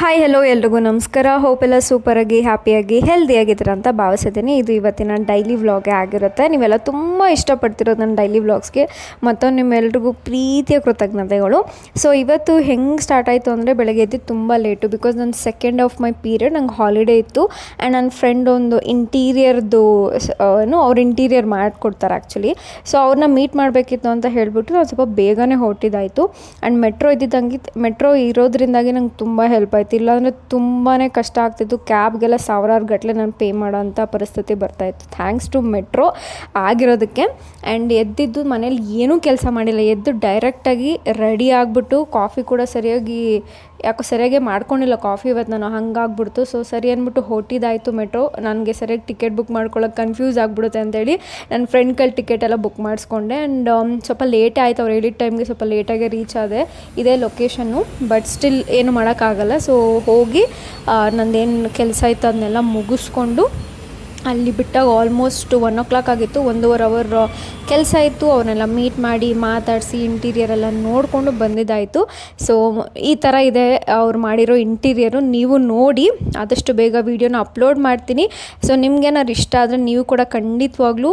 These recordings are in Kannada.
ಹಾಯ್ ಹಲೋ ಎಲ್ರಿಗೂ ನಮಸ್ಕಾರ. ಹೋಪ್ ಎಲ್ಲ ಸೂಪರಾಗಿ ಹ್ಯಾಪಿಯಾಗಿ ಹೆಲ್ದಿಯಾಗಿದ್ದೀರ ಅಂತ ಭಾವಿಸಿದ್ದೀನಿ. ಇದು ಇವತ್ತಿನ ಡೈಲಿ ವ್ಲಾಗೇ ಆಗಿರುತ್ತೆ. ನೀವೆಲ್ಲ ತುಂಬ ಇಷ್ಟಪಡ್ತಿರೋದು ನನ್ನ ಡೈಲಿ ವ್ಲಾಗ್ಸ್ಗೆ ಮತ್ತೊಂದು ನಿಮ್ಮೆಲ್ರಿಗೂ ಪ್ರೀತಿಯ ಕೃತಜ್ಞತೆಗಳು. ಸೊ ಇವತ್ತು ಹೆಂಗೆ ಸ್ಟಾರ್ಟ್ ಆಯಿತು ಅಂದರೆ ಬೆಳಗ್ಗೆ ಎದ್ದು ತುಂಬ ಲೇಟು ಬಿಕಾಸ್ ನನ್ನ ಸೆಕೆಂಡ್ ಆಫ್ ಮೈ ಪೀರಿಯಡ್ ನಂಗೆ ಹಾಲಿಡೇ ಇತ್ತು. ಆ್ಯಂಡ್ ನನ್ನ ಫ್ರೆಂಡ್ ಒಂದು ಇಂಟೀರಿಯರ್ದು ಏನು ಅವ್ರು ಇಂಟೀರಿಯರ್ ಮಾಡಿಕೊಡ್ತಾರೆ ಆ್ಯಕ್ಚುಲಿ ಸೊ ಅವ್ರನ್ನ ಮೀಟ್ ಮಾಡಬೇಕಿತ್ತು ಅಂತ ಹೇಳಿಬಿಟ್ಟು ನಾನು ಸ್ವಲ್ಪ ಬೇಗನೆ ಹೊರಟಿದ್ದಾಯಿತು. ಆ್ಯಂಡ್ ಮೆಟ್ರೋ ಇದ್ದಿದ್ದಂಗೆ ಮೆಟ್ರೋ ಇರೋದ್ರಿಂದಾಗಿ ನಂಗೆ ತುಂಬ ಹೆಲ್ಪ್ ಆಯಿತು. ಇಲ್ಲಾಂದರೆ ತುಂಬಾ ಕಷ್ಟ ಆಗ್ತಿತ್ತು. ಕ್ಯಾಬ್ಗೆಲ್ಲ ಸಾವಿರಾರು ಗಟ್ಟಲೆ ನಾನು ಪೇ ಮಾಡೋಂಥ ಪರಿಸ್ಥಿತಿ ಬರ್ತಾಯಿತ್ತು ಥ್ಯಾಂಕ್ಸ್ ಟು ಮೆಟ್ರೋ ಆಗಿರೋದಕ್ಕೆ. ಆ್ಯಂಡ್ ಎದ್ದಿದ್ದು ಮನೇಲಿ ಏನೂ ಕೆಲಸ ಮಾಡಿಲ್ಲ. ಎದ್ದು ಡೈರೆಕ್ಟಾಗಿ ರೆಡಿ ಆಗಿಬಿಟ್ಟು ಕಾಫಿ ಕೂಡ ಸರಿಯಾಗಿ ಯಾಕೋ ಸರಿಯಾಗಿ ಮಾಡ್ಕೊಂಡಿಲ್ಲ ಕಾಫಿ ಇವತ್ತು ನಾನು ಹಂಗಾಗ್ಬಿಡ್ತು. ಸೊ ಸರಿ ಅಂದ್ಬಿಟ್ಟು ಹೊಟ್ಟಿದಾಯಿತು ಮೆಟ್ರೋ. ನನಗೆ ಸರಿಯಾಗಿ ಟಿಕೆಟ್ ಬುಕ್ ಮಾಡ್ಕೊಳ್ಳೋಕೆ ಕನ್ಫ್ಯೂಸ್ ಆಗಿಬಿಡುತ್ತೆ ಅಂತೇಳಿ ನನ್ನ ಫ್ರೆಂಡ್ ಕೈಲಿ ಟಿಕೆಟ್ ಎಲ್ಲ ಬುಕ್ ಮಾಡಿಸ್ಕೊಂಡೆ. ಆ್ಯಂಡ್ ಸ್ವಲ್ಪ ಲೇಟೇ ಆಯಿತು ಅವ್ರು ಹೇಳಿದ ಟೈಮ್ಗೆ ಸ್ವಲ್ಪ ಲೇಟಾಗಿ ರೀಚ್ ಆದೆ. ಇದೇ ಲೊಕೇಶನ್ನು ಬಟ್ ಸ್ಟಿಲ್ ಏನು ಮಾಡೋಕ್ಕಾಗಲ್ಲ. ಸೊ ಹೋಗಿ ನಂದೇನು ಕೆಲಸ ಇತ್ತು ಅದನ್ನೆಲ್ಲ ಮುಗಿಸ್ಕೊಂಡು ಅಲ್ಲಿ ಬಿಟ್ಟಾಗ ಆಲ್ಮೋಸ್ಟ್ ಒನ್ ಓ ಕ್ಲಾಕ್ ಆಗಿತ್ತು, ಒಂದೂವರೆ ಅವರ್ ಕೆಲಸ ಇತ್ತು. ಅವನ್ನೆಲ್ಲ ಮೀಟ್ ಮಾಡಿ, ಮಾತಾಡಿಸಿ ಇಂಟೀರಿಯರ್ ಎಲ್ಲ ನೋಡಿಕೊಂಡು ಬಂದಿದ್ದಾಯಿತು. ಸೊ ಈ ಥರ ಇದೆ ಅವ್ರು ಮಾಡಿರೋ ಇಂಟೀರಿಯರು ನೀವು ನೋಡಿ, ಆದಷ್ಟು ಬೇಗ ವೀಡಿಯೋನ ಅಪ್ಲೋಡ್ ಮಾಡ್ತೀನಿ. ಸೊ ನಿಮ್ಗೇನಾದ್ರು ಇಷ್ಟ ಆದರೆ ನೀವು ಕೂಡ ಖಂಡಿತವಾಗ್ಲೂ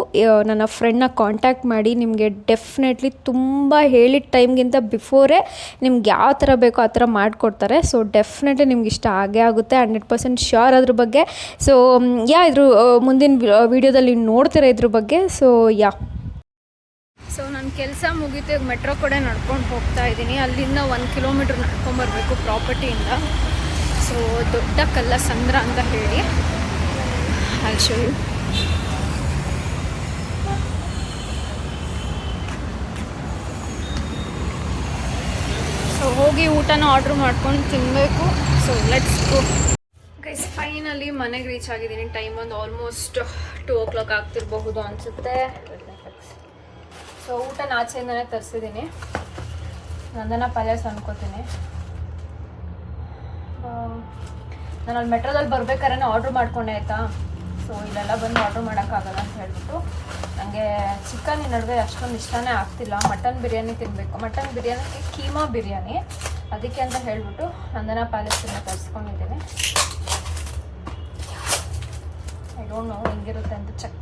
ನನ್ನ ಫ್ರೆಂಡ್ನ ಕಾಂಟ್ಯಾಕ್ಟ್ ಮಾಡಿ. ನಿಮಗೆ ಡೆಫಿನೆಟ್ಲಿ ತುಂಬ ಹೇಳಿದ ಟೈಮ್ಗಿಂತ ಬಿಫೋರೇ ನಿಮ್ಗೆ ಯಾವ ಥರ ಬೇಕೋ ಆ ಥರ ಮಾಡಿಕೊಡ್ತಾರೆ. ಸೊ ಡೆಫಿನೆಟ್ಲಿ ನಿಮ್ಗೆ ಇಷ್ಟ ಆಗೇ ಆಗುತ್ತೆ ಹಂಡ್ರೆಡ್ ಪರ್ಸೆಂಟ್ ಶ್ಯೂರ್ ಅದ್ರ ಬಗ್ಗೆ. ಸೊ ಯಾ ಇದ್ರ ಮುಂದಿನ ವಿಡಿಯೋದಲ್ಲಿ ನೋಡ್ತೀರಾ ಇದ್ರ ಬಗ್ಗೆ? ಸೊ ಯಾ ಸೊ ನನ್ನ ಕೆಲಸ ಮುಗೀತು ಈಗ ಮೆಟ್ರೋ ಕಡೆ ನಡ್ಕೊಂಡು ಹೋಗ್ತಾ ಇದ್ದೀನಿ. ಅಲ್ಲಿಂದ ಒಂದು ಕಿಲೋಮೀಟ್ರ್ ನಡ್ಕೊಂಬರ್ಬೇಕು ಪ್ರಾಪರ್ಟಿಯಿಂದ ಸೊ ದೊಡ್ಡ ಕಲ್ಲ ಸಂದ್ರ ಅಂತ ಹೇಳಿ. ಆ್ಯಕ್ಚುಲಿ ಸೊ ಹೋಗಿ ಊಟನ ಆರ್ಡ್ರ್ ಮಾಡ್ಕೊಂಡು ತಿನ್ನಬೇಕು so let's go guys finally ಮನೆಗೆ ರೀಚ್ ಆಗಿದ್ದೀನಿ. ಟೈಮ್ ಒಂದು ಆಲ್ಮೋಸ್ಟ್ ಟೂ ಓ ಕ್ಲಾಕ್ ಆಗ್ತಿರಬಹುದು ಅನಿಸುತ್ತೆ. ಸೊ ಊಟನ ಆಚೆಯಿಂದನೇ ತರಿಸಿದ್ದೀನಿ. ನಂದನ ಪ್ಯಾಲೇಸ್ ಅನ್ಕೋತೀನಿ. ನಾನು ಅಲ್ಲಿ ಮೆಟ್ರೋದಲ್ಲಿ ಬರ್ಬೇಕಾದ್ರೆ ಆರ್ಡ್ರ್ ಮಾಡ್ಕೊಂಡೆ, ಆಯಿತಾ? ಸೊ ಇಲ್ಲೆಲ್ಲ ಬಂದು ಆರ್ಡ್ರ್ ಮಾಡೋಕ್ಕಾಗಲ್ಲ ಅಂತ ಹೇಳ್ಬಿಟ್ಟು ನನಗೆ ಚಿಕನ್ ಈ ನಡುವೆ ಅಷ್ಟೊಂದು ಇಷ್ಟನೇ ಆಗ್ತಿಲ್ಲ. ಮಟನ್ ಬಿರಿಯಾನಿ ತಿನ್ನಬೇಕು ಮಟನ್ ಬಿರಿಯಾನಿಗೆ ಕೀಮಾ ಬಿರಿಯಾನಿ. ಅದಕ್ಕೆ ಅಂತ ಹೇಳಿಬಿಟ್ಟು ನಂದನ ಪ್ಯಾಲೇಸನ್ನು ತರಿಸ್ಕೊಂಡಿದ್ದೀನಿ. ஐ டோன்ட் நோ எங்கே இருந்து செக்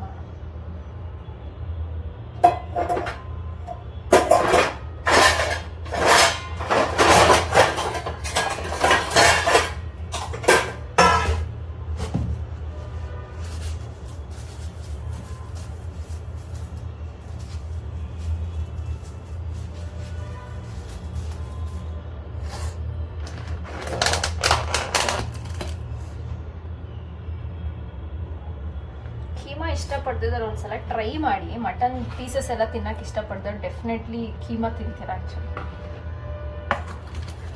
ಒಂದ್ಸಲ ಟ್ರೈ ಮಾಡಿ ಮಟನ್ ಪೀಸಸ್ ಎಲ್ಲ ತಿನ್ನಕ್ಕೆ ಇಷ್ಟಪಡ್ತಾರೆ ಡೆಫಿನೆಟ್ಲಿ ಕೀಮಾ ತಿಂತೀರ ಆ್ಯಕ್ಚುಲಿ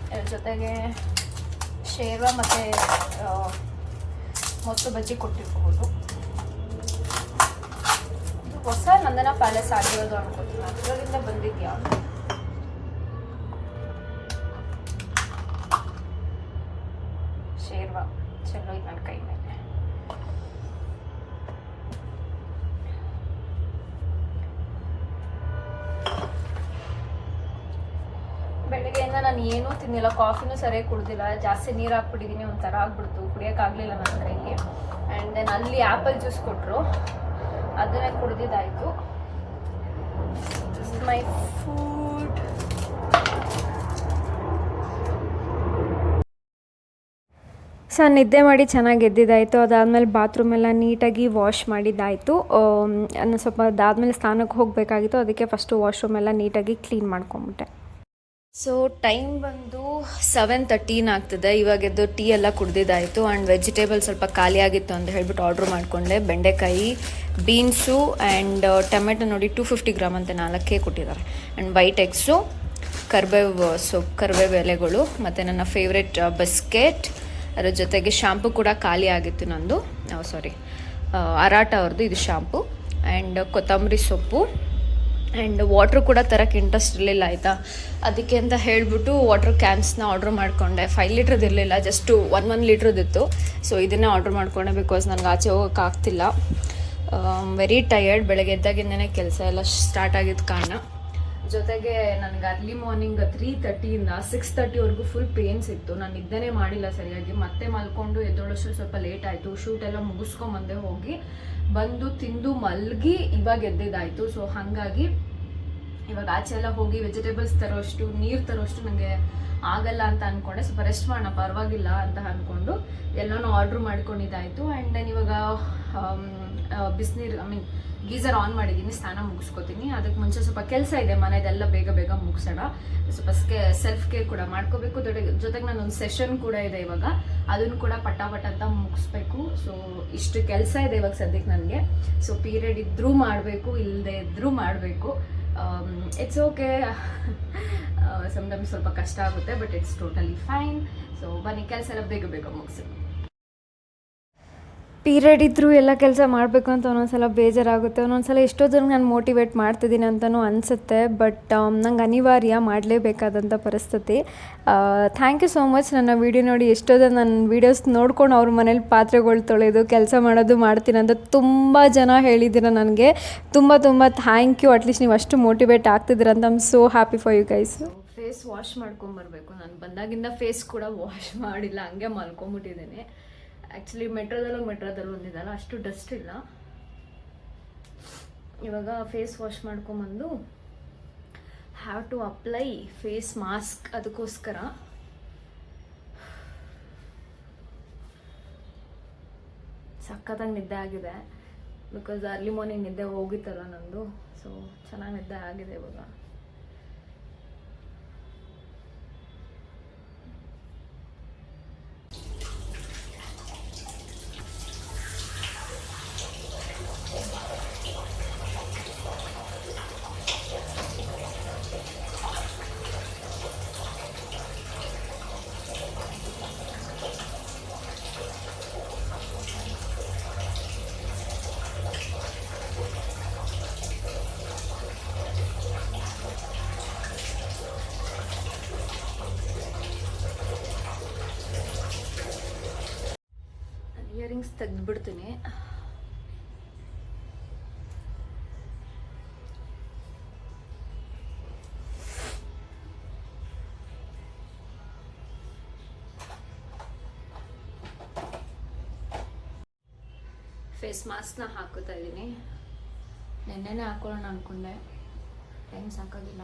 ಇದ್ರ ಜೊತೆಗೆ ಶೇರ್ವ ಮತ್ತು ಮೊಸರು ಬಜ್ಜಿ ಕೊಟ್ಟಿರಬಹುದು ಹೊಸ ನಂದನ ಪ್ಯಾಲೇಸ್ ಆಗಿರೋದು ಅನ್ಕೋತೀನಿ. ಅದರಿಂದ ಬಂದಿದ್ಯಾ? ಬೆಳಗ್ಗೆಯಿಂದ ನಾನು ಏನೂ ತಿನ್ನಿಲ್ಲ, ಕಾಫಿನೂ ಸರಿಯಾಗಿ ಕುಡ್ದಿಲ್ಲ. ಜಾಸ್ತಿ ನೀರು ಹಾಕ್ಬಿಟ್ಟಿದ್ದೀನಿ ಒಂಥರ ಆಗ್ಬಿಡ್ತು. ಕುಡಿಯೋಕ್ಕಾಗಲಿಲ್ಲ ನನ್ನ ಕಡೆಗೆ ಆ್ಯಂಡ್ ದೆನ್ ಅಲ್ಲಿ ಆ್ಯಪಲ್ ಜ್ಯೂಸ್ ಕೊಟ್ಟರು ಅದನ್ನೇ ಕುಡ್ದಿದ್ದಾಯಿತು. ಮೈ ಫುಡ್ ಸೊ ನಿದ್ದೆ ಮಾಡಿ ಚೆನ್ನಾಗಿ ಎದ್ದಿದ್ದಾಯಿತು. ಅದಾದಮೇಲೆ ಬಾತ್ರೂಮೆಲ್ಲ ನೀಟಾಗಿ ವಾಶ್ ಮಾಡಿದ್ದಾಯಿತು. ನಾನು ಸ್ವಲ್ಪ ಅದಾದಮೇಲೆ ಸ್ನಾನಕ್ಕೆ ಹೋಗಬೇಕಾಗಿತ್ತು. ಅದಕ್ಕೆ ಫಸ್ಟು ವಾಶ್ರೂಮೆಲ್ಲ ನೀಟಾಗಿ ಕ್ಲೀನ್ ಮಾಡ್ಕೊಂಬಿಟ್ಟೆ. ಸೊ ಟೈಮ್ ಬಂದು ಸೆವೆನ್ ತರ್ಟೀನ್ ಆಗ್ತದೆ. ಇವಾಗ ಎದ್ದು ಟೀ ಎಲ್ಲ ಕುಡ್ದಿದ್ದಾಯಿತು. ಆ್ಯಂಡ್ ವೆಜಿಟೇಬಲ್ ಸ್ವಲ್ಪ ಖಾಲಿ ಆಗಿತ್ತು ಅಂತ ಹೇಳ್ಬಿಟ್ಟು ಆರ್ಡ್ರ್ ಮಾಡಿಕೊಂಡೆ. ಬೆಂಡೆಕಾಯಿ ಬೀನ್ಸು ಆ್ಯಂಡ್ ಟೊಮೆಟೊ ನೋಡಿ ಟೂ ಫಿಫ್ಟಿ ಗ್ರಾಮ್ ಅಂತ ನಾಲ್ಕೇ ಕೊಟ್ಟಿದ್ದಾರೆ. ಆ್ಯಂಡ್ ವೈಟ್ ಎಗ್ಸು ಕರ್ಬೇವು ಸೊಪ್ಪು ಕರ್ಬೇವು ಎಲೆಗಳು, ಮತ್ತು ನನ್ನ ಫೇವ್ರೆಟ್ ಬಿಸ್ಕೆಟ್ ಅದರ ಜೊತೆಗೆ ಶಾಂಪು ಕೂಡ ಖಾಲಿ ಆಗಿತ್ತು ನಂದು. ಸಾರಿ ಅರಾಟ ಅವ್ರದ್ದು ಇದು ಶಾಂಪು ಆ್ಯಂಡ್ ಕೊತ್ತಂಬರಿ ಸೊಪ್ಪು. ಆ್ಯಂಡ್ ವಾಟ್ರ್ ಕೂಡ ತರಕ್ಕೆ ಇಂಟ್ರೆಸ್ಟ್ ಇರಲಿಲ್ಲ ಆಯಿತಾ? ಅದಕ್ಕೆ ಅಂತ ಹೇಳಿಬಿಟ್ಟು ವಾಟ್ರ್ ಕ್ಯಾನ್ಸ್ನ ಆರ್ಡ್ರ್ ಮಾಡಿಕೊಂಡೆ. ಫೈವ್ ಲೀಟ್ರದ್ದು ಇರಲಿಲ್ಲ ಜಸ್ಟು ಒನ್ ಒನ್ ಲೀಟ್ರದ್ದಿತ್ತು ಸೊ ಇದನ್ನೇ ಆರ್ಡ್ರ್ ಮಾಡಿಕೊಂಡೆ ಬಿಕಾಸ್ ನನಗೆ ಆಚೆ ಹೋಗೋಕೆ ಆಗ್ತಿಲ್ಲ. ವೆರಿ ಟಯರ್ಡ್ ಬೆಳಗ್ಗೆ ಎದ್ದಾಗಿಂದನೇ ಕೆಲಸ ಎಲ್ಲ ಸ್ಟಾರ್ಟ್ ಆಗಿದ್ದ ಕಾರಣ. ಜೊತೆಗೆ ನನಗೆ ಅರ್ಲಿ ಮಾರ್ನಿಂಗ್ ತ್ರೀ ತರ್ಟಿಯಿಂದ ಸಿಕ್ಸ್ ತರ್ಟಿವರೆಗೂ ಫುಲ್ ಪೇನ್ಸ್ ಇತ್ತು. ನಾನು ನಿದ್ದೆನೇ ಮಾಡಿಲ್ಲ ಸರಿಯಾಗಿ. ಮತ್ತೆ ಮಲ್ಕೊಂಡು ಎದ್ದೊಳಷ್ಟು ಸ್ವಲ್ಪ ಲೇಟ್ ಆಯಿತು. ಶೂಟ್ ಎಲ್ಲ ಮುಗಿಸ್ಕೊಂಬಂದೆ ಹೋಗಿ ಬಂದು ತಿಂದು ಮಲಗಿ ಇವಾಗ ಎದ್ದಿದ್ದಾಯಿತು. ಸೊ ಹಾಗಾಗಿ ಇವಾಗ ಆಚೆ ಎಲ್ಲ ಹೋಗಿ ವೆಜಿಟೇಬಲ್ಸ್ ತರೋಷ್ಟು, ನೀರು ತರೋಷ್ಟು ನನಗೆ ಆಗಲ್ಲ ಅಂತ ಅನ್ಕೊಂಡೆ. ಸ್ವಲ್ಪ ರೆಸ್ಟ್ ಮಾಡೋಣ, ಪರವಾಗಿಲ್ಲ ಅಂತ ಅಂದ್ಕೊಂಡು ಎಲ್ಲನೂ ಆರ್ಡ್ರ್ ಮಾಡ್ಕೊಂಡಿದ್ದಾಯಿತು. ಆ್ಯಂಡ್ ದೆನ್ ಇವಾಗ ಬಿಸಿನೀರು ಐ ಮೀನ್ ಗೀಸರ್ ಆನ್ ಮಾಡಿದ್ದೀನಿ ಸ್ನಾನ ಮುಗಿಸ್ಕೊತೀನಿ. ಅದಕ್ಕೆ ಮುಂಚೆ ಸ್ವಲ್ಪ ಕೆಲಸ ಇದೆ, ಮನೆದೆಲ್ಲ ಬೇಗ ಬೇಗ ಮುಗಿಸೋಣ. ಸ್ವಲ್ಪ ಸೆಲ್ಫ್ ಕೇರ್ ಕೂಡ ಮಾಡ್ಕೋಬೇಕು. ಜೊತೆಗೆ ನಾನೊಂದು ಸೆಷನ್ ಕೂಡ ಇದೆ ಇವಾಗ. ಅದನ್ನು ಕೂಡ ಪಟಾಪಟ ಪಟ ಅಂತ ಮುಗಿಸ್ಬೇಕು. ಸೊ ಇಷ್ಟು ಕೆಲಸ ಇದೆ ಇವಾಗ ಸದ್ಯಕ್ಕೆ ನನಗೆ. ಸೊ ಪೀರಿಯಡ್ ಇದ್ದರೂ ಮಾಡಬೇಕು ಇಲ್ಲದೆ ಇದ್ದರೂ ಮಾಡಬೇಕು. ಇಟ್ಸ್ ಓಕೆ ಸಮ್ಟೈಮ್ಸ್ ಸ್ವಲ್ಪ ಕಷ್ಟ ಆಗುತ್ತೆ but it's totally fine so ಬನ್ನಿ, ಕೆಲಸ ಎಲ್ಲ ಬೇಗ ಬೇಗ ಮುಗಿಸಿ. ಪೀರಿಯಡ್ ಇದ್ದರೂ ಎಲ್ಲ ಕೆಲಸ ಮಾಡಬೇಕು ಅಂತ ಒಂದೊಂದ್ಸಲ ಬೇಜಾರಾಗುತ್ತೆ. ಒಂದೊಂದ್ಸಲ ಎಷ್ಟೋ ಜನ ನಾನು ಮೋಟಿವೇಟ್ ಮಾಡ್ತಿದ್ದೀನಿ ಅಂತಲೂ ಅನಿಸುತ್ತೆ. ಬಟ್ ನಂಗೆ ಅನಿವಾರ್ಯ ಮಾಡಲೇಬೇಕಾದಂಥ ಪರಿಸ್ಥಿತಿ. ಥ್ಯಾಂಕ್ ಯು ಸೋ ಮಚ್ ನನ್ನ ವೀಡಿಯೋ ನೋಡಿ ಎಷ್ಟೋ ಜನ ನನ್ನ ವೀಡಿಯೋಸ್ ನೋಡ್ಕೊಂಡು ಅವ್ರ ಮನೇಲಿ ಪಾತ್ರೆಗಳು ತೊಳೆದು ಕೆಲಸ ಮಾಡೋದು ಮಾಡ್ತೀನಿ ಅಂತ ತುಂಬ ಜನ ಹೇಳಿದ್ದೀರ ನನಗೆ. ತುಂಬ ತುಂಬ ಥ್ಯಾಂಕ್ ಯು ಅಟ್ಲೀಸ್ಟ್ ನೀವು ಅಷ್ಟು ಮೋಟಿವೇಟ್ ಆಗ್ತಿದ್ದೀರ ಅಂತ I'm so happy for you guys face wash ಮಾಡ್ಕೊಂಬರ್ಬೇಕು ನಾನು ಬಂದಾಗಿಂದ ಫೇಸ್ ಕೂಡ ವಾಶ್ ಮಾಡಿಲ್ಲ. ಹಂಗೆ ಮಲ್ಕೊಂಬಿಟ್ಟಿದ್ದೇನೆ. ಆ್ಯಕ್ಚುಲಿ ಮೆಟ್ರೋದಲ್ಲೂ ಮೆಟ್ರೋದಲ್ಲೂ ಒಂದಿದಲ್ಲ, ಅಷ್ಟು ಡಸ್ಟ್ ಇಲ್ಲ. ಇವಾಗ face wash ಮಾಡ್ಕೊಂಬಂದು have to apply face mask ಅದಕ್ಕೋಸ್ಕರ. ಸಖತ್ತಾಗಿ ನಿದ್ದೆ ಆಗಿದೆ. ಬಿಕಾಸ್ ಅರ್ಲಿ ಮಾರ್ನಿಂಗ್ ನಿದ್ದೆ ಹೋಗಿತ್ತಲ್ಲ ನಂದು ಸೊ ಚೆನ್ನಾಗಿ ನಿದ್ದೆ ಆಗಿದೆ ಇವಾಗ. ತೆಗೆದ್ಬಿಡ್ತೀನಿ. ಫೇಸ್ ಮಾಸ್ಕ್ನ ಹಾಕೋತಾ ಇದ್ದೀನಿ ನೆನ್ನೆನೇ ಹಾಕೊಳ್ಳೋಣ ಅಂದ್ಕೊಂಡೆ ಟೈಮ್ ಸಾಕಾಗಿಲ್ಲ.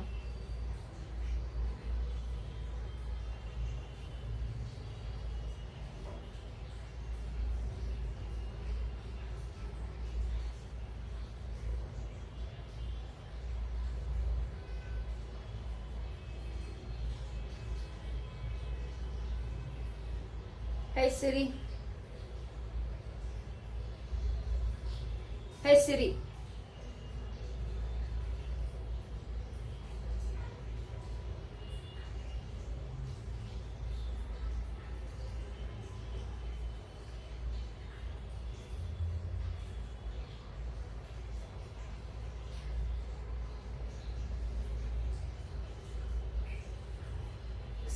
Hey Siri. Hey Siri.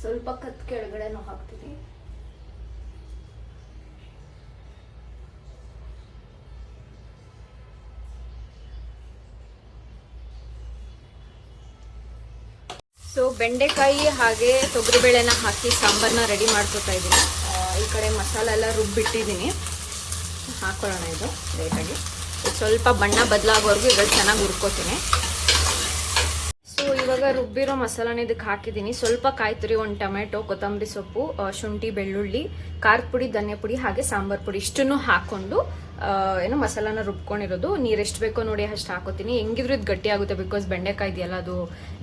ಸ್ವಲ್ಪ ಕತ್ ಕೆಳಗಡೆನೂ ಹಾಕ್ತೀನಿ ಬೆಂಡೆಕಾಯಿ ಹಾಗೆ ತೊಗರಿಬೇಳೆನ ಹಾಕಿ ಸಾಂಬಾರನ್ನ ರೆಡಿ ಮಾಡ್ಕೊತಾ ಇದ್ದೀನಿ. ಈ ಕಡೆ ಮಸಾಲೆ ಎಲ್ಲ ರುಬ್ಬಿಟ್ಟಿದ್ದೀನಿ. ಹಾಕೊಳ್ಳೋಣ ಇದು ಲೇಟಾಗಿ ಸ್ವಲ್ಪ ಬಣ್ಣ ಬದಲಾಗೋವರೆಗೂ ಇವಾಗ ಚೆನ್ನಾಗಿ ಹುರ್ಕೋತೀನಿ. ಸೊ ಇವಾಗ ರುಬ್ಬಿರೋ ಮಸಾಲಾನ ಇದಕ್ಕೆ ಹಾಕಿದ್ದೀನಿ. ಸ್ವಲ್ಪ ಕಾಯಿ ತುರಿ ಒಂದು ಟೊಮೆಟೊ ಕೊತ್ತಂಬರಿ ಸೊಪ್ಪು ಶುಂಠಿ ಬೆಳ್ಳುಳ್ಳಿ ಖಾರದ ಪುಡಿ ಧನಿಯಾ ಪುಡಿ ಹಾಗೆ ಸಾಂಬಾರ್ ಪುಡಿ ಇಷ್ಟನ್ನು ಹಾಕೊಂಡು ಆ, ಏನು ಮಸಾಲಾನ ರುಬ್ಕೊಂಡಿರೋದು. ನೀರು ಎಷ್ಟು ಬೇಕೋ ನೋಡಿ ಅಷ್ಟು ಹಾಕೋತೀನಿ. ಹೆಂಗಿದ್ರು ಇದು ಗಟ್ಟಿ ಆಗುತ್ತೆ ಬಿಕಾಸ್ ಬೆಂಡೆಕಾಯಿ ಇದೆಯಲ್ಲ, ಅದು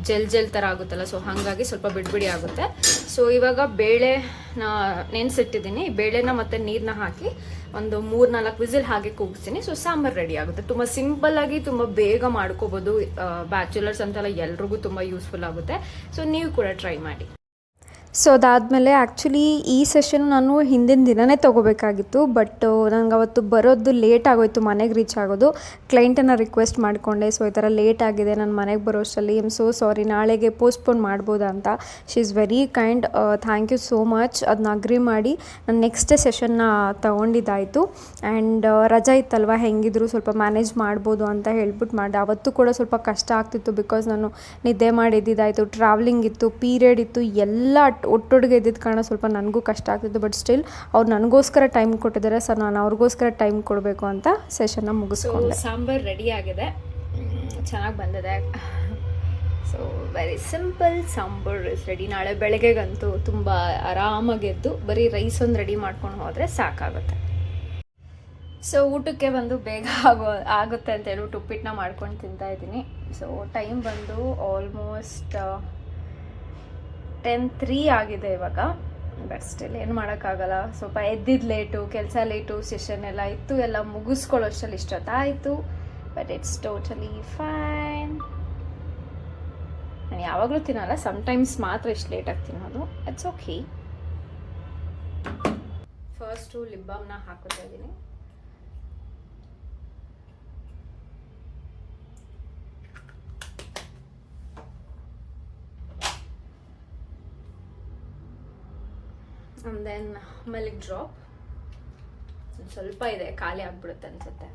ಜೆಲ್ ಜೆಲ್ ಥರ ಆಗುತ್ತಲ್ಲ ಸೊ ಹಾಗಾಗಿ ಸ್ವಲ್ಪ ಬಿಡ್ಬಿಡಿ ಆಗುತ್ತೆ. ಸೊ ಇವಾಗ ಬೇಳೆನ ನೆನೆಸಿಟ್ಟಿದ್ದೀನಿ. ಬೇಳೆನ ಮತ್ತು ನೀರನ್ನ ಹಾಕಿ ಒಂದು ಮೂರು ನಾಲ್ಕು ವಿಸಿಲ್ ಹಾಗೆ ಕೂಗಿಸ್ತೀನಿ. ಸೊ ಸಾಂಬಾರ್ ರೆಡಿ ಆಗುತ್ತೆ. ತುಂಬ ಆಗಿ ತುಂಬ ಬೇಗ ಮಾಡ್ಕೋಬೋದು. ಬ್ಯಾಚುಲರ್ಸ್ ಅಂತೆಲ್ಲ ಎಲ್ರಿಗೂ ತುಂಬ ಯೂಸ್ಫುಲ್ ಆಗುತ್ತೆ. ಸೊ ನೀವು ಕೂಡ ಟ್ರೈ ಮಾಡಿ. ಸೊ ಅದಾದಮೇಲೆ ಆ್ಯಕ್ಚುಲಿ ಈ ಸೆಷನ್ ನಾನು ಹಿಂದಿನ ದಿನವೇ ತೊಗೋಬೇಕಾಗಿತ್ತು ಬಟ್ ನಂಗೆ ಅವತ್ತು ಬರೋದು ಲೇಟ್ ಆಗೋಯ್ತು, ಮನೆಗೆ ರೀಚ್ ಆಗೋದು. ಕ್ಲೈಂಟನ್ನು ರಿಕ್ವೆಸ್ಟ್ ಮಾಡಿಕೊಂಡೆ ಸೊ ಈ ಥರ ಲೇಟ್ ಆಗಿದೆ, ನಾನು ಮನೆಗೆ ಬರೋಷ್ಟರಲ್ಲಿ ಎಂ ಸೋ ಸಾರಿ ನಾಳೆಗೆ ಪೋಸ್ಟ್ಪೋನ್ ಮಾಡ್ಬೋದಾ ಅಂತ. She is very kind thank you so much ಅದನ್ನ ಅಗ್ರಿ ಮಾಡಿ ನಾನು ನೆಕ್ಸ್ಟ್ ಡೇ ಸೆಷನ್ನ ತೊಗೊಂಡಿದ್ದಾಯಿತು. ಆ್ಯಂಡ್ ರಜಾ ಇತ್ತಲ್ವ, ಹೆಂಗಿದ್ರು ಸ್ವಲ್ಪ ಮ್ಯಾನೇಜ್ ಮಾಡ್ಬೋದು ಅಂತ ಹೇಳ್ಬಿಟ್ಟು ಮಾಡಿದೆ. ಅವತ್ತು ಕೂಡ ಸ್ವಲ್ಪ ಕಷ್ಟ ಆಗ್ತಿತ್ತು ಬಿಕಾಸ್ ನಾನು ನಿದ್ದೆ ಮಾಡಿದ್ದಿದ್ದಾಯಿತು ಟ್ರಾವೆಲಿಂಗ್ ಇತ್ತು ಪೀರಿಯಡ್ ಇತ್ತು, ಎಲ್ಲ ಒಟ್ಟೊಟ್ಟಿಗೆ ಇದ್ದಿದ್ದ ಕಾರಣ ಸ್ವಲ್ಪ ನನಗೂ ಕಷ್ಟ ಆಗ್ತಿತ್ತು ಬಟ್ ಸ್ಟಿಲ್ ಅವ್ರು ನನಗೋಸ್ಕರ ಟೈಮ್ ಕೊಟ್ಟಿದ್ದಾರೆ. ಸರ್ ನಾನು ಅವ್ರಿಗೋಸ್ಕರ ಟೈಮ್ ಕೊಡಬೇಕು ಅಂತ ಸೆಷನ್ನ ಮುಗಿಸ್ಕೊಂಡೆ. ಸಾಂಬಾರ್ ರೆಡಿ ಆಗಿದೆ. ಚೆನ್ನಾಗಿ ಬಂದಿದೆ. So very simple sambar is ready ನಾಳೆ ಬೆಳಗ್ಗೆಗಂತೂ ತುಂಬ ಆರಾಮಾಗೆದ್ದು, ಬರೀ ರೈಸ್ ಒಂದು ರೆಡಿ ಮಾಡ್ಕೊಂಡು ಹೋದರೆ ಸಾಕಾಗುತ್ತೆ. ಸೊ ಊಟಕ್ಕೆ ಬಂದು ಬೇಗ ಆಗೋ, ಆಗುತ್ತೆ ಅಂತ ಹೇಳ್ಬಿಟ್ಟು ಉಪ್ಪಿಟ್ಟನ್ನ ಮಾಡ್ಕೊಂಡು ತಿಂತಾ ಇದ್ದೀನಿ. ಸೊ ಟೈಮ್ ಬಂದು ಆಲ್ಮೋಸ್ಟ್ ಟೆನ್ ತ್ರೀ ಆಗಿದೆ ಇವಾಗ. ಬಟ್ ಸ್ಟಿಲ್ ಏನು ಮಾಡೋಕ್ಕಾಗಲ್ಲ. ಸ್ವಲ್ಪ ಎದ್ದಿದ್ದು ಲೇಟು ಕೆಲಸ ಲೇಟು ಸೆಷನ್ ಎಲ್ಲ ಇತ್ತು, ಎಲ್ಲ ಮುಗಿಸ್ಕೊಳ್ಳೋಷ್ಟರಲ್ಲಿ ಇಷ್ಟೊತ್ತಾಯಿತು ಬಟ್ ಇಟ್ಸ್ ಟೋಟಲಿ ಫೈನ್ ನಾನು ಯಾವಾಗಲೂ ತಿನ್ನಲ್ಲ ಸಮ್ಟೈಮ್ಸ್ ಮಾತ್ರ ಇಷ್ಟು ಲೇಟಾಗಿ ತಿನ್ನೋದು. ಇಟ್ಸ್ ಓಕೆ ಫಸ್ಟು ಲಿಪ್ ಬಾಮ್ನ ಹಾಕೋತಾ ಇದ್ದೀನಿ. ಆ್ಯಂಡ್ ದೆನ್ ಮಿಲ್ಕ್ ಡ್ರಾಪ್ ಸ್ವಲ್ಪ ಇದೆ ಖಾಲಿ ಆಗಿಬಿಡುತ್ತೆ ಅನ್ಸುತ್ತೆ.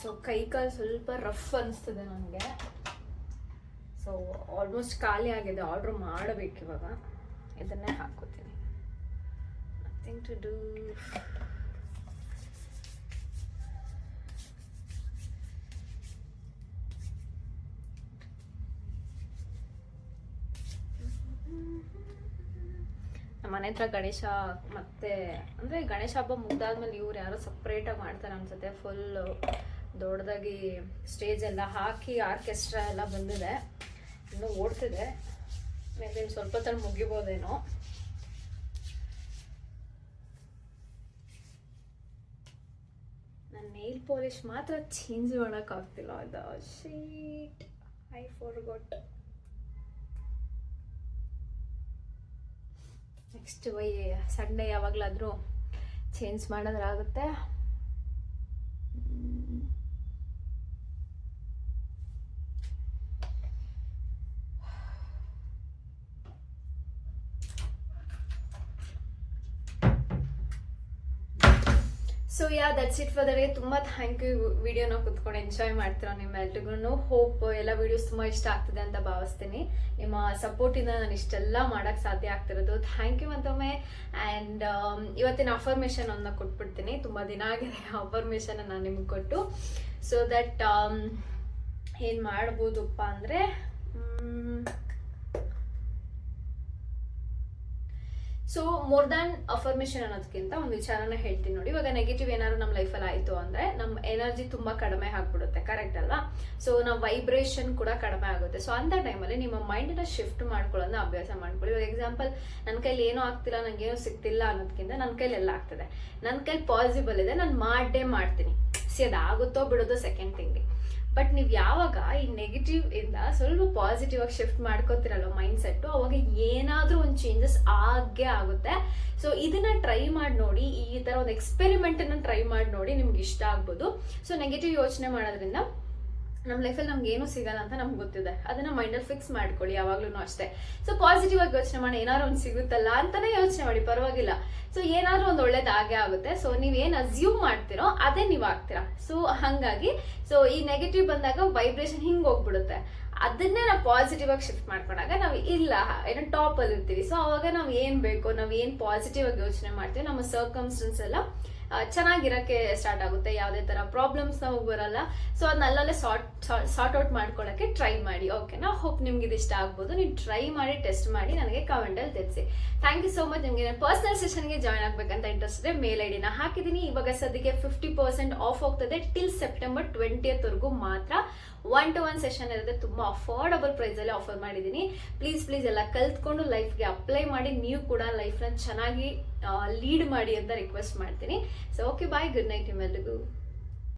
ಸೊ ಕೈ ಕಾಲು ಸ್ವಲ್ಪ ರಫ್ ಅನಿಸ್ತದೆ ನನಗೆ. ಸೊ ಆಲ್ಮೋಸ್ಟ್ ಖಾಲಿ ಆಗಿದೆ. ಆರ್ಡ್ರ್ ಮಾಡಬೇಕು ಇವಾಗ. ಇದನ್ನೇ ಹಾಕೋತೀನಿ. ನಥಿಂಗ್ ಟು ಡೂ ಮನೆ ಹತ್ರ ಗಣೇಶ ಮತ್ತೆ, ಅಂದರೆ ಗಣೇಶ ಹಬ್ಬ ಮುಗ್ದಾದ್ಮೇಲೆ ಇವ್ರು ಯಾರೋ ಸಪ್ರೇಟಾಗಿ ಮಾಡ್ತಾರೆ ಅನ್ಸುತ್ತೆ. ಫುಲ್ ದೊಡ್ಡದಾಗಿ ಸ್ಟೇಜ್ ಎಲ್ಲ ಹಾಕಿ ಆರ್ಕೆಸ್ಟ್ರಾ ಎಲ್ಲ ಬಂದಿದೆ. ಇನ್ನೂ ಓಡ್ತಿದೆ. ಮೇಬಿ ಸ್ವಲ್ಪ ತನ ಮುಗಿಬೋದೇನೋ. ನನ್ನ ನೈಲ್ ಪಾಲಿಶ್ ಮಾತ್ರ ಚೇಂಜ್ ಮಾಡೋಕ್ಕಾಗ್ತಿಲ್ಲ. ಅದು sheet I forgot next Y Sunday ಯಾವಾಗಲಾದರೂ change ಮಾಡೋದ್ರಾಗುತ್ತೆ so ya that's it for the day ತುಂಬ ಥ್ಯಾಂಕ್ ಯು ವಿಡಿಯೋನ ಕುತ್ಕೊಂಡು ಎಂಜಾಯ್ ಮಾಡ್ತಿರೋ ನಿಮ್ಮೆಲ್ರಿಗೂ ಹೋಪ್ ಎಲ್ಲ ವಿಡಿಯೋಸ್ ತುಂಬ ಇಷ್ಟ ಆಗ್ತದೆ ಅಂತ ಭಾವಿಸ್ತೀನಿ. ನಿಮ್ಮ ಸಪೋರ್ಟಿಂದ ನಾನು ಇಷ್ಟೆಲ್ಲ ಮಾಡೋಕ್ಕೆ ಸಾಧ್ಯ ಆಗ್ತಿರೋದು. ಥ್ಯಾಂಕ್ ಯು ಮತ್ತೊಮ್ಮೆ. ಆ್ಯಂಡ್ ಇವತ್ತಿನ ಅಫರ್ಮೇಷನ್ ಅನ್ನ ಕೊಟ್ಬಿಡ್ತೀನಿ. ತುಂಬ ದಿನ ಆಗಿದೆ ಅಫರ್ಮೇಶನ್ ನಾನು ನಿಮ್ಗೆ ಕೊಟ್ಟು. ಸೊ ದಟ್ ಏನು ಮಾಡ್ಬೋದಪ್ಪ ಅಂದರೆ ಸೊ ಮೋರ್ ದ್ಯಾನ್ ಅಫರ್ಮೇಷನ್ ಅನ್ನೋದಕ್ಕಿಂತ ಒಂದು ವಿಚಾರನ ಹೇಳ್ತೀನಿ ನೋಡಿ. ಇವಾಗ ನೆಗೆಟಿವ್ ಏನಾದ್ರು ನಮ್ಮ ಲೈಫಲ್ಲಿ ಆಯಿತು ಅಂದರೆ ನಮ್ಮ ಎನರ್ಜಿ ತುಂಬ ಕಡಿಮೆ ಆಗ್ಬಿಡುತ್ತೆ. ಕರೆಕ್ಟ್ ಅಲ್ವಾ? ಸೊ ನಾವು ವೈಬ್ರೇಷನ್ ಕೂಡ ಕಡಿಮೆ ಆಗುತ್ತೆ. ಸೊ ಅಂಥ ಟೈಮಲ್ಲಿ ನಿಮ್ಮ ಮೈಂಡನ್ನ ಶಿಫ್ಟ್ ಮಾಡ್ಕೊಳ್ಳೋದನ್ನ ಅಭ್ಯಾಸ ಮಾಡ್ಕೊಳ್ಳಿ. ಇವಾಗ ಎಕ್ಸಾಂಪಲ್ ನನ್ನ ಕೈಲಿ ಏನೂ ಆಗ್ತಿಲ್ಲ ನನಗೇನೋ ಸಿಗ್ತಿಲ್ಲ ಅನ್ನೋದಕ್ಕಿಂತ ನನ್ನ ಕೈಲಿ ಎಲ್ಲ ಆಗ್ತದೆ. ನನ್ನ ಕೈಲಿ ಪಾಸಿಬಲ್ ಇದೆ, ನಾನು ಮಾಡೇ ಮಾಡ್ತೀನಿ. ಸಿ ಅದಾಗುತ್ತೋ ಬಿಡೋದು ಸೆಕೆಂಡ್ ಥಿಂಗ್ ಬಟ್ ನೀವು ಯಾವಾಗ ಈ ನೆಗೆಟಿವ್ ಇಂದ ಸ್ವಲ್ಪ ಪಾಸಿಟಿವ್ ಆಗಿ ಶಿಫ್ಟ್ ಮಾಡ್ಕೋತಿರಲ್ಲ ಮೈಂಡ್ ಸೆಟ್ ಅವಾಗ ಏನಾದ್ರೂ ಒಂದು ಚೇಂಜಸ್ ಆಗೇ ಆಗುತ್ತೆ. ಸೊ ಇದನ್ನ ಟ್ರೈ ಮಾಡಿ ನೋಡಿ, ಈ ತರ ಒಂದು ಎಕ್ಸ್ಪೆರಿಮೆಂಟ್ ಅನ್ನ ಟ್ರೈ ಮಾಡಿ ನೋಡಿ ನಿಮ್ಗೆ ಇಷ್ಟ ಆಗ್ಬೋದು. ಸೊ ನೆಗೆಟಿವ್ ಯೋಚನೆ ಮಾಡೋದ್ರಿಂದ ನಮ್ಮ ಲೈಫಲ್ಲಿ ನಮ್ಗೆ ಏನೂ ಸಿಗಲ್ಲ ಅಂತ ನಮ್ಗೆ ಗೊತ್ತಿದೆ. ಅದನ್ನ ಮೈಂಡಲ್ಲಿ ಫಿಕ್ಸ್ ಮಾಡ್ಕೊಳ್ಳಿ ಯಾವಾಗ್ಲೂ ಅಷ್ಟೇ. ಸೊ ಪಾಸಿಟಿವ್ ಆಗಿ ಯೋಚನೆ ಮಾಡಿ, ಏನಾದ್ರು ಒಂದು ಸಿಗುತ್ತಲ್ಲ ಅಂತಾನೆ ಯೋಚನೆ ಮಾಡಿ, ಪರವಾಗಿಲ್ಲ. ಸೊ ಏನಾದ್ರೂ ಒಂದು ಒಳ್ಳೇದು ಆಗೇ ಆಗುತ್ತೆ. ಸೊ ನೀವೇನು ಅಸ್ಯೂಮ್ ಮಾಡ್ತಿರೋ, ಅದೇ ನೀವು ಆಗ್ತೀರಾ. ಸೊ ಹಾಗಾಗಿ ಸೊ ಈ ನೆಗೆಟಿವ್ ಬಂದಾಗ ವೈಬ್ರೇಷನ್ ಹಿಂಗೆ ಹೋಗ್ಬಿಡುತ್ತೆ. ಅದನ್ನೇ ನಾವು ಪಾಸಿಟಿವ್ ಆಗಿ ಶಿಫ್ಟ್ ಮಾಡ್ಕೊಂಡಾಗ ನಾವು ಇಲ್ಲ, ಏನೋ ಟಾಪಲ್ಲಿ ಇರ್ತೀವಿ ಸೊ ಅವಾಗ ನಾವು ಏನು ಬೇಕು, ನಾವು ಏನು ಪಾಸಿಟಿವ್ ಆಗಿ ಯೋಚನೆ ಮಾಡ್ತೀವಿ, ನಮ್ಮ ಸರ್ಕಮ್ಸ್ಟೆನ್ಸ್ ಎಲ್ಲ ಚೆನ್ನಾಗಿರೋಕ್ಕೆ ಸ್ಟಾರ್ಟ್ ಆಗುತ್ತೆ, ಯಾವುದೇ ಥರ ಪ್ರಾಬ್ಲಮ್ಸ್ ನಮಗೆ ಬರಲ್ಲ. ಸೊ ಅದನ್ನ ಅಲ್ಲಲ್ಲೇ ಸಾರ್ಟ್ ಸಾರ್ಟ್ ಔಟ್ ಮಾಡ್ಕೊಳ್ಳೋಕ್ಕೆ ಟ್ರೈ ಮಾಡಿ ಓಕೆನಾ ಹೋಪ್ ನಿಮ್ಗೆ ಇದು ಇಷ್ಟ ಆಗ್ಬೋದು. ನೀವು ಟ್ರೈ ಮಾಡಿ ಟೆಸ್ಟ್ ಮಾಡಿ, ನನಗೆ ಕಮೆಂಟಲ್ಲಿ ತಿಳಿಸಿ. ಥ್ಯಾಂಕ್ ಯು ಸೋ ಮಚ್ ನಿಮಗೆ ಪರ್ಸನಲ್ ಸೆಷನ್ಗೆ ಜಾಯ್ನ್ ಆಗಬೇಕಂತ ಇಂಟ್ರೆಸ್ಟ್ ಇದೆ ಮೇಲ್ ನಾ ಹಾಕಿದ್ದೀನಿ. ಇವಾಗ ಸದ್ಯಕ್ಕೆ ಫಿಫ್ಟಿ ಪರ್ಸೆಂಟ್ ಆಫ್ ಹೋಗ್ತದೆ ಟಿಲ್ ಸೆಪ್ಟೆಂಬರ್ ಟ್ವೆಂಟಿಯತ್ವರೆಗೂ ಮಾತ್ರ ಒನ್ ಟು ಒನ್ ಸೆಷನ್ ಇರುತ್ತೆ. ತುಂಬ ಅಫೋರ್ಡಬಲ್ ಪ್ರೈಸಲ್ಲಿ ಆಫರ್ ಮಾಡಿದ್ದೀನಿ. ಪ್ಲೀಸ್ ಪ್ಲೀಸ್ ಎಲ್ಲ ಕಲ್ತ್ಕೊಂಡು ಲೈಫ್ಗೆ ಅಪ್ಲೈ ಮಾಡಿ ನೀವು ಕೂಡ ಲೈಫ್ನ ಚೆನ್ನಾಗಿ ಲೀಡ್ ಮಾಡಿ ಅಂತ ರಿಕ್ವೆಸ್ಟ್ ಮಾಡ್ತೀನಿ. So okay bye good night ನಿಮ್ಮೆಲ್ರಿಗೂ.